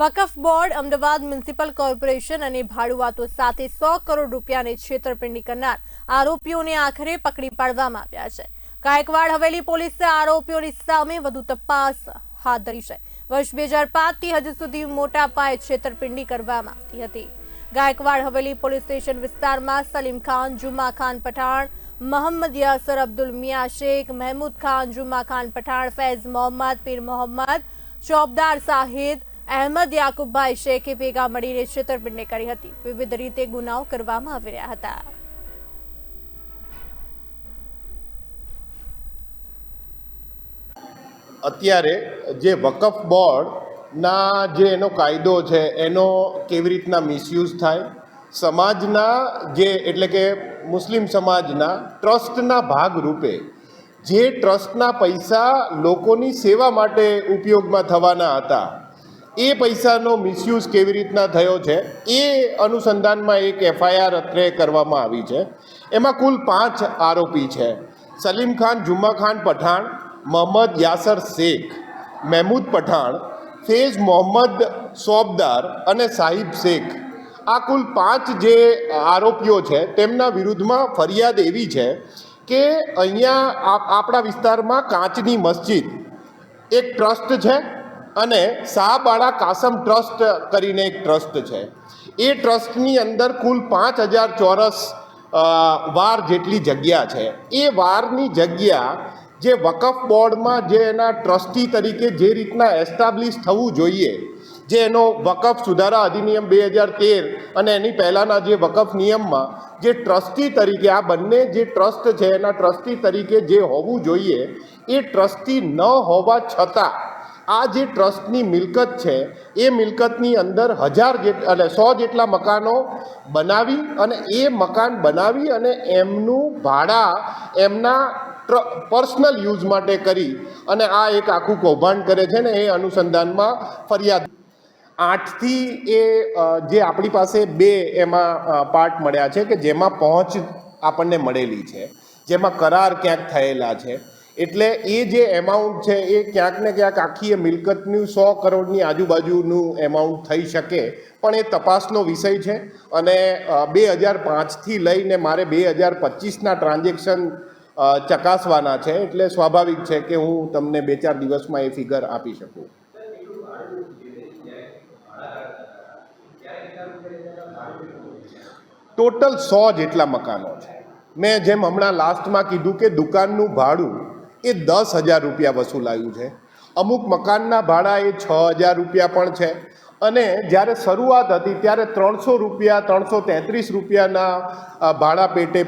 Waqf board, Ahmedabad municipal corporation અને ભાડુઆતો સાથે સો કરોડ રૂપિયાની છેતરપિંડી કરનાર આરોપીઓને આખરે પકડી પાડવામાં આવ્યા છે. ગાયકવાડ હવેલી પોલીસે આરોપીઓની સામે વધુ તપાસ હાથ ધરી છે. વર્ષ બે હજાર પાંચથી હજુ સુધી મોટા પાયે છેતરપિંડી કરવામાં આવતી હતી. ગાયકવાડ હવેલી પોલીસ સ્ટેશન વિસ્તારમાં સલીમ ખાન જુમા ખાન પઠાણ, મોહમ્મદ યાસર અબ્દુલ મિયા શેખ, મહેમૂદ ખાન જુમા ખાન પઠાણ, ફૈઝ મોહમ્મદ, પીર મોહમ્મદ, ચોબદાર સાહિદ અહેમદ યાકુબભાઈ શેખે ભેગા મળીને છેતરપિંડી કરી હતી. વિવિધ રીતે ગુનાઓ કરવામાં આવી રહ્યા હતા. અત્યારે જે વકફ બોર્ડના જે એનો કાયદો છે, એનો કેવી રીતના મિસયુઝ થાય? સમાજના જે, એટલે કે મુસ્લિમ સમાજના ટ્રસ્ટના ભાગરૂપે જે ટ્રસ્ટના પૈસા લોકોની સેવા માટે ઉપયોગમાં થવાના હતા એ પૈસાનો મિસયુઝ કેવી રીતના થયો છે એ અનુસંધાનમાં એક એફઆઈઆર અત્રે કરવામાં આવી છે. એમાં કુલ પાંચ આરોપી છે. સલીમ ખાન, જુમ્મા ખાન પઠાણ, મોહમ્મદ યાસર શેખ, મહેમૂદ પઠાણ, ફેઝ મોહમ્મદ સોબદાર અને સાહિબ શેખ. આ કુલ પાંચ જે આરોપીઓ છે તેમના વિરુદ્ધમાં ફરિયાદ એવી છે કે અહીંયા આપણા વિસ્તારમાં કાચની મસ્જિદ એક ટ્રસ્ટ છે અને શાહબાળા કાસમ ટ્રસ્ટ કરીને એક ટ્રસ્ટ છે. એ ટ્રસ્ટની અંદર કુલ પાંચ હજાર ચોરસ વાર જેટલી જગ્યા છે. એ વારની જગ્યા જે વકફ બોર્ડમાં જે એના ટ્રસ્ટી તરીકે જે રીતના એસ્ટાબ્લિશ થવું જોઈએ, જે એનો વકફ સુધારા અધિનિયમ બે હજાર તેર અને એની પહેલાંના જે વકફ નિયમમાં જે ટ્રસ્ટી તરીકે, આ બંને જે ટ્રસ્ટ છે એના ટ્રસ્ટી તરીકે જે હોવું જોઈએ, એ ટ્રસ્ટી ન હોવા છતાં આ જે ટ્રસ્ટની મિલકત છે, એ મિલકતની અંદર હજાર જેટ, એટલે સો જેટલા મકાનો બનાવી અને એ મકાન બનાવી અને એમનું ભાડા એમના પર્સનલ યુઝ માટે કરી અને આ એક આખું કૌભાંડ કરે છે ને એ અનુસંધાનમાં ફરિયાદ. આઠથી એ જે આપણી પાસે બે એમાં પાર્ટ મળ્યા છે કે જેમાં પહોંચ આપણને મળેલી છે. જેમાં કરાર ક્યાંક થયેલા છે. એટલે એ જે એમાઉન્ટ છે, એ ક્યાંક ને ક્યાંક આખી એ મિલકતનું સો કરોડની આજુબાજુનું એમાઉન્ટ થઈ શકે. પણ એ તપાસનો વિષય છે અને બે હજાર પાંચથી લઈને મારે બે હજાર પચીસના ટ્રાન્ઝેક્શન ચકાસવાના છે. એટલે સ્વાભાવિક છે કે હું તમને બે ચાર દિવસમાં એ ફિગર આપી શકું. ટોટલ સો જેટલા મકાનો છે. મેં જેમ હમણાં લાસ્ટમાં કીધું કે દુકાનનું ભાડું એ દસ હજાર રૂપિયા વસૂલાયું છે. અમુક મકાનના ભાડા એ છ હજાર રૂપિયા પણ છે. અને જ્યારે શરૂઆત હતી, ત્યારે ત્રણસો રૂપિયા, ત્રણસો તેત્રીસ રૂપિયાના ભાડા પેટે